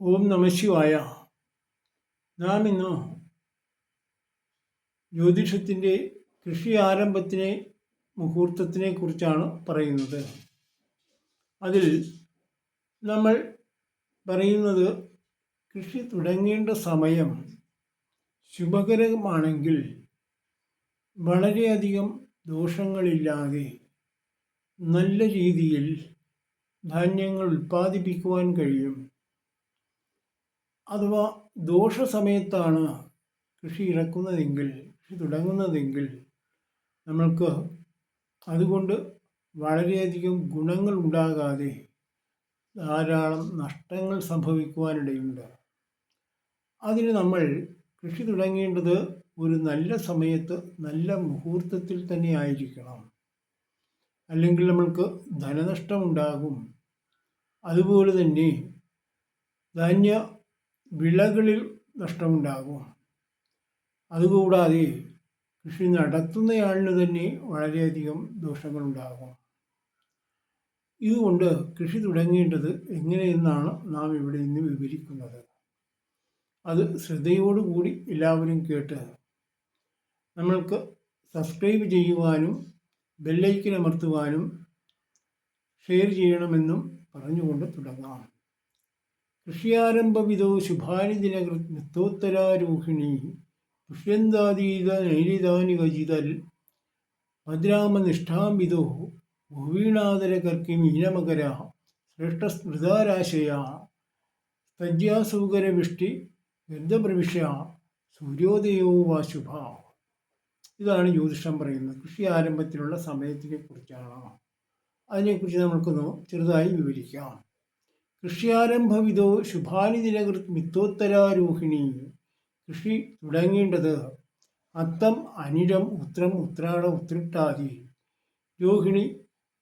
ഓം നമശിവായ നാം ഇന്ന് ജ്യോതിഷത്തിന്റെ കൃഷി ആരംഭത്തിനെ മുഹൂർത്തത്തിനെ കുറിച്ചാണ് പറയുന്നത്. അതിൽ നമ്മൾ പറയുന്നത് കൃഷി തുടങ്ങേണ്ട സമയം ശുഭകരമാണെങ്കിൽ വളരെയധികം ദോഷങ്ങളില്ലാതെ നല്ല രീതിയിൽ ധാന്യങ്ങൾ ഉൽപ്പാദിപ്പിക്കുവാൻ കഴിയും. അഥവാ ദോഷസമയത്താണ് കൃഷി ഇറക്കുന്നതെങ്കിൽ കൃഷി തുടങ്ങുന്നതെങ്കിൽ നമ്മൾക്ക് അതുകൊണ്ട് വളരെയധികം ഗുണങ്ങൾ ഉണ്ടാകാതെ ധാരാളം നഷ്ടങ്ങൾ സംഭവിക്കുവാനിടയുണ്ട്. അതിന് നമ്മൾ കൃഷി തുടങ്ങേണ്ടത് ഒരു നല്ല സമയത്ത് നല്ല മുഹൂർത്തത്തിൽ തന്നെ ആയിരിക്കണം. അല്ലെങ്കിൽ നമ്മൾക്ക് ധനനഷ്ടമുണ്ടാകും. അതുപോലെ തന്നെ ധാന്യ വിളകളിൽ നഷ്ടമുണ്ടാകും. അതുകൂടാതെ കൃഷി നടത്തുന്നയാളിന് തന്നെ വളരെയധികം ദോഷങ്ങളുണ്ടാകും. ഇതുകൊണ്ട് കൃഷി തുടങ്ങേണ്ടത് എങ്ങനെയെന്നാണ് നാം ഇവിടെ നിന്ന് വിവരിക്കുന്നത്. അത് ശ്രദ്ധയോടുകൂടി എല്ലാവരും കേട്ട് നമ്മൾക്ക് സബ്സ്ക്രൈബ് ചെയ്യുവാനും ബെല്ലൈക്കൻ അമർത്തുവാനും ഷെയർ ചെയ്യണമെന്നും പറഞ്ഞുകൊണ്ട് തുടങ്ങാം. കൃഷിയാരംഭവിധോ ശുഭാനിദിനകൃത്തോത്തരാരൂഹിണി പുഷ്യന്താതീത നൈരിതാനി ഗജിതൽ ഭദ്രാമനിഷ്ഠാംവിദോ ഭൂവീണാതരകർക്കി മീനമകര ശ്രേഷ്ഠസ്മൃതാരാശയ. സജ്ജാസൂകരവിഷ്ടി ഗന്ധപ്രവിശ സൂര്യോദയോ വാ ശുഭ. ഇതാണ് ജ്യോതിഷം പറയുന്നത്. കൃഷി ആരംഭത്തിലുള്ള സമയത്തിനെ കുറിച്ചാണ് അതിനെക്കുറിച്ച് നമുക്കൊന്ന് ചെറുതായി വിവരിക്കാം. കൃഷിയാരംഭവിധോ ശുഭാനിദിനകൃത് മിത്തോത്തരാരോഹിണി. കൃഷി തുടങ്ങേണ്ടത് അത്തം അനിഴം ഉത്രം ഉത്രാട ഉത്രിട്ടാതി രോഹിണി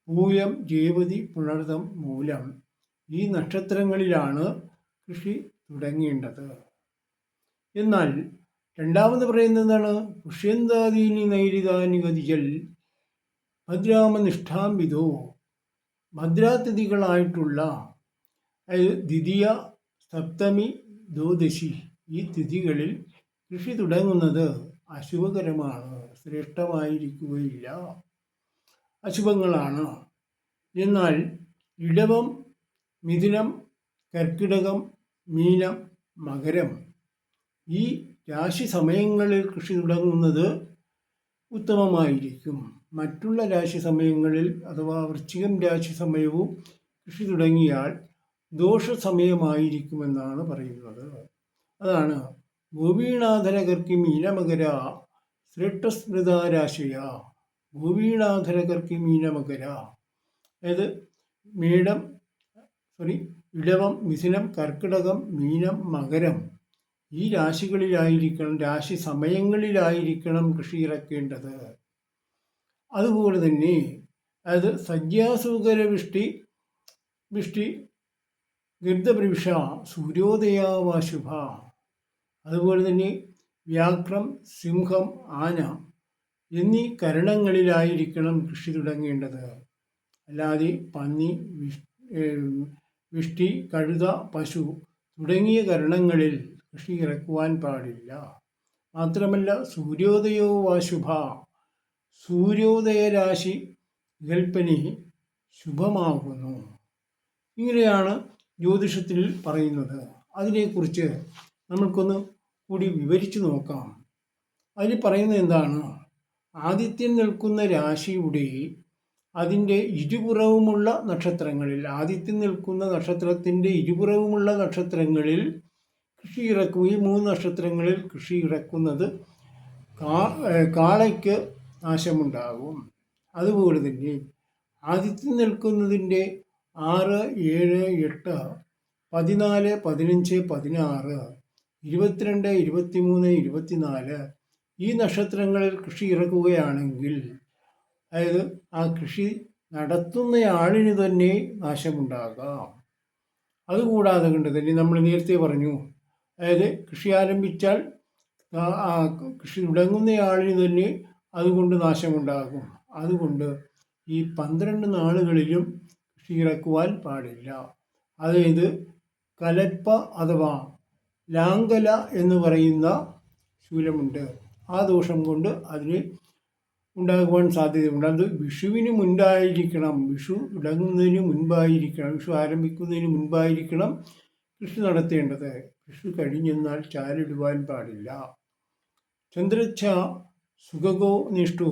പൂയം ജേവതി പുണർതം മൂലം ഈ നക്ഷത്രങ്ങളിലാണ് കൃഷി തുടങ്ങേണ്ടത്. എന്നാൽ രണ്ടാമത് പറയുന്നത് എന്താണ്? പുഷ്യന്താദീനി നൈരിതാനുഗതികൾ ഭദ്രാമനിഷ്ഠാംവിധോ ഭദ്രാതിഥികളായിട്ടുള്ള ദ്വിതീയ സപ്തമി ദ്വാദശി ഈ തിഥികളിൽ കൃഷി തുടങ്ങുന്നത് അശുഭകരമാണ് ശ്രേഷ്ഠമായിരിക്കുകയില്ല. അശുഭങ്ങളാണ്. എന്നാൽ ഇടവം മിഥുനം കർക്കിടകം മീനം മകരം ഈ രാശി സമയങ്ങളിൽ കൃഷി തുടങ്ങുന്നത് ഉത്തമമായിരിക്കും. മറ്റുള്ള രാശി സമയങ്ങളിൽ അഥവാ വൃശ്ചികം രാശി സമയവും കൃഷി തുടങ്ങിയാൽ ദോഷ സമയമായിരിക്കുമെന്നാണ് പറയുന്നത്. അതാണ് ഭൂവീണാധരകർക്കി മീനമകര ശ്രേഷ്ഠസ്മൃതാരാശയ. ഭൂവീണാധരകർക്കി മീനമകര അതായത് മീടം സോറി ഇടവം മിഥുനം കർക്കിടകം മീനം മകരം ഈ രാശികളിലായിരിക്കണം രാശി സമയങ്ങളിലായിരിക്കണം കൃഷി ഇറക്കേണ്ടത് അതുപോലെ തന്നെ അത് സജ്ജാസൂകര വിഷ്ടി വൃഷ്ടി ഗർദ്ധപൃവിഷ സൂര്യോദയാവാശുഭ. അതുപോലെ തന്നെ വ്യാക്രം സിംഹം ആന എന്നീ കരണങ്ങളിലായിരിക്കണം കൃഷി തുടങ്ങേണ്ടത്. അല്ലാതെ പന്നി വിഷ്ടി കഴുത പശു തുടങ്ങിയ കരണങ്ങളിൽ കൃഷി ഇറക്കുവാൻ പാടില്ല. മാത്രമല്ല സൂര്യോദയോ വാശുഭ സൂര്യോദയരാശി ഗൽപ്പനി ശുഭമാകുന്നു. ഇങ്ങനെയാണ് ജ്യോതിഷത്തിൽ പറയുന്നത്. അതിനെക്കുറിച്ച് നമ്മൾക്കൊന്ന് കൂടി വിവരിച്ചു നോക്കാം. അതിൽ പറയുന്നത് എന്താണ്? ആദിത്യൻ നിൽക്കുന്ന രാശിയുടെ അതിന്റെ ഇരുപുറവുമുള്ള നക്ഷത്രങ്ങളിൽ ആദിത്യം നിൽക്കുന്ന നക്ഷത്രത്തിന്റെ ഇരുപുറവുമുള്ള നക്ഷത്രങ്ങളിൽ കൃഷി ഇറക്കും ഈ മൂന്ന് നക്ഷത്രങ്ങളിൽ കൃഷി ഇറക്കുന്നത് കാളയ്ക്ക് നാശമുണ്ടാകും. അതുപോലെ തന്നെ ആദിത്യം നിൽക്കുന്നതിന്റെ ആറ് ഏഴ് എട്ട് പതിനാല് പതിനഞ്ച് പതിനാറ് ഇരുപത്തിരണ്ട് ഇരുപത്തിമൂന്ന് ഇരുപത്തിനാല് ഈ നക്ഷത്രങ്ങളിൽ കൃഷി ഇറക്കുകയാണെങ്കിൽ അതായത് ആ കൃഷി നടത്തുന്നയാളിന് തന്നെ നാശമുണ്ടാകാം. അതുകൂടാതെ കൊണ്ട് തന്നെ നമ്മൾ നേരത്തെ പറഞ്ഞു അതായത് കൃഷി ആരംഭിച്ചാൽ ആ കൃഷി തുടങ്ങുന്നയാളിന് തന്നെ അതുകൊണ്ട് നാശമുണ്ടാകും. അതുകൊണ്ട് ഈ പന്ത്രണ്ട് നാളുകളിലും കൃഷി ഇറക്കുവാൻ പാടില്ല അതായത് കലപ്പ അഥവാ ലാങ്കല എന്ന് പറയുന്ന ശൂലമുണ്ട്. ആ ദോഷം കൊണ്ട് അതിന് ഉണ്ടാകുവാൻ സാധ്യതയുണ്ട്. അത് വിഷുവിന് മുൻപായിരിക്കണം. വിഷു തുടങ്ങുന്നതിന് മുൻപായിരിക്കണം. വിഷു ആരംഭിക്കുന്നതിന് മുൻപായിരിക്കണം കൃഷി നടത്തേണ്ടത്. കൃഷി കഴിഞ്ഞെന്നാൽ ചാലിടുവാൻ പാടില്ല. ചന്ദ്രച്ഛ സുഖകോ നിഷ്ഠു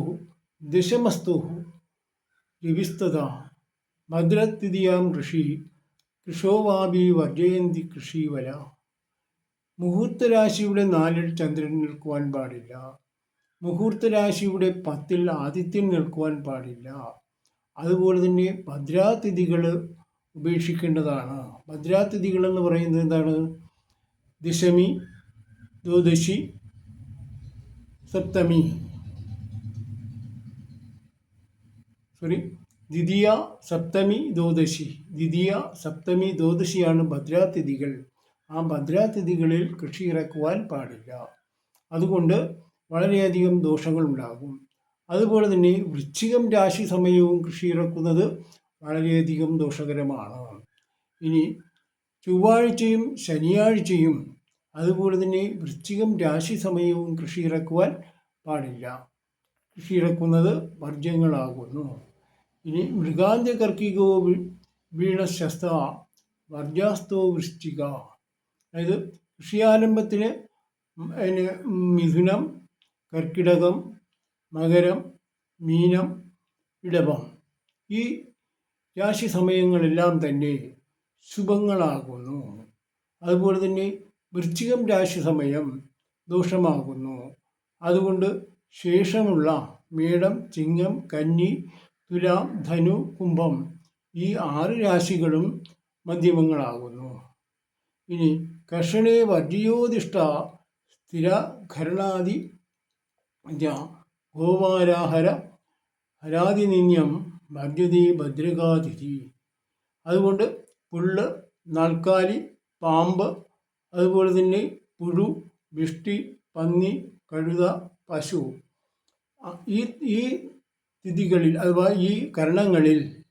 ദശമസ്തു രവിസ്തത ഭദ്രത്തിഥിയാം കൃഷി കൃഷോവാപി വർജയന്തി കൃഷി വര. മുഹൂർത്തരാശിയുടെ നാലിൽ ചന്ദ്രൻ നിൽക്കുവാൻ പാടില്ല. മുഹൂർത്തരാശിയുടെ പത്തിൽ ആദിത്യൻ നിൽക്കുവാൻ പാടില്ല. അതുപോലെ തന്നെ ഭദ്രാതിഥികൾ ഉപേക്ഷിക്കേണ്ടതാണ്. ഭദ്രാതിഥികൾ എന്ന് പറയുന്നത് എന്താണ്? ദശമി ദ്വാദശി സപ്തമി. സോറി ദ്വിതീയ സപ്തമി ദ്വാദശി. ദ്വിതീയ സപ്തമി ദ്വാദശിയാണ് ഭദ്രാതിഥികൾ. ആ ഭദ്രാതിഥികളിൽ കൃഷി ഇറക്കുവാൻ പാടില്ല. അതുകൊണ്ട് വളരെയധികം ദോഷങ്ങൾ ഉണ്ടാകും അതുപോലെ തന്നെ വൃശ്ചികം രാശി സമയവും കൃഷി ഇറക്കുന്നത് വളരെയധികം ദോഷകരമാണ്. ഇനി ചൊവ്വാഴ്ചയും ശനിയാഴ്ചയും അതുപോലെ തന്നെ വൃശ്ചികം രാശി സമയവും കൃഷി ഇറക്കുവാൻ പാടില്ല. കൃഷി ഇറക്കുന്നത് വർജ്യങ്ങളാകുന്നു. ഇനി മൃഗാന്ത്യ കർക്കികോ വീണശസ്ത വർജാസ്തോ വൃശ്ചിക അതായത് കൃഷിയാരംഭത്തിന് അതിന് മിഥുനം കർക്കിടകം മകരം മീനം ഇടവം. ഈ രാശി സമയങ്ങളെല്ലാം തന്നെ ശുഭങ്ങളാകുന്നു. അതുപോലെ തന്നെ വൃശ്ചികം രാശി സമയം ദോഷമാകുന്നു. അതുകൊണ്ട് ശേഷമുള്ള മേടം ചിങ്ങം കന്നി തുലാം ധനു കുംഭം ഈ ആറ് രാശികളും മധ്യമങ്ങളാകുന്നു. ഇനി കർഷണേ വർജിയോദിഷ്ട സ്ഥിര ഘരണാദി ഗോപാരാഹര ഹരാതിനിന്യം ഭദ്യതി ഭദ്രകാതിഥി. അതുകൊണ്ട് പുല്ല് നാൽക്കാലി പാമ്പ് അതുപോലെ തന്നെ പുഴു വിഷ്ടി പന്നി കഴുത പശു. ഈ ഈ തിഥികളിൽ അഥവാ ഈ കരണങ്ങളിൽ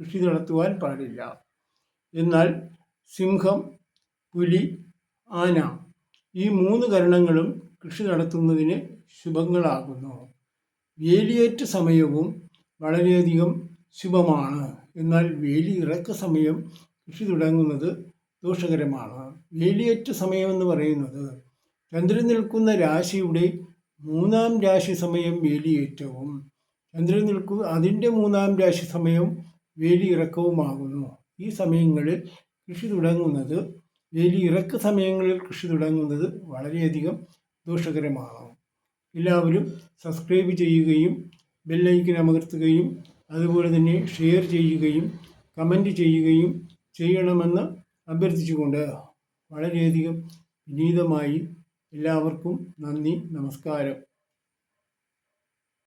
കൃഷി നടത്തുവാൻ പാടില്ല. എന്നാൽ സിംഹം പുലി ആന ഈ മൂന്ന് കരണങ്ങളും കൃഷി നടത്തുന്നതിന് ശുഭങ്ങളാകുന്നു. വേലിയേറ്റ സമയവും വളരെയധികം ശുഭമാണ്. എന്നാൽ വേലി ഇറക്ക സമയം കൃഷി തുടങ്ങുന്നത് ദോഷകരമാണ്. വേലിയേറ്റ സമയമെന്ന് പറയുന്നത് ചന്ദ്രൻ നിൽക്കുന്ന രാശിയുടെ മൂന്നാം രാശി സമയം വേലിയേറ്റവും. ചന്ദ്രൻ നിൽക്കുക അതിന്റെ മൂന്നാം രാശി സമയം വേലി ഇറക്കവുമാകുന്നു ഈ സമയങ്ങളിൽ കൃഷി തുടങ്ങുന്നത് വേലി ഇറക്ക സമയങ്ങളിൽ കൃഷി തുടങ്ങുന്നത് വളരെയധികം ദോഷകരമാണ്. എല്ലാവരും സബ്സ്ക്രൈബ് ചെയ്യുകയും ബെല്ലൈക്കൻ അമർത്തുകയും അതുപോലെ തന്നെ ഷെയർ ചെയ്യുകയും കമന്റ് ചെയ്യുകയും ചെയ്യണമെന്ന് അഭ്യർത്ഥിച്ചുകൊണ്ട് വളരെയധികം വിനീതമായി എല്ലാവർക്കും നന്ദി നമസ്കാരം.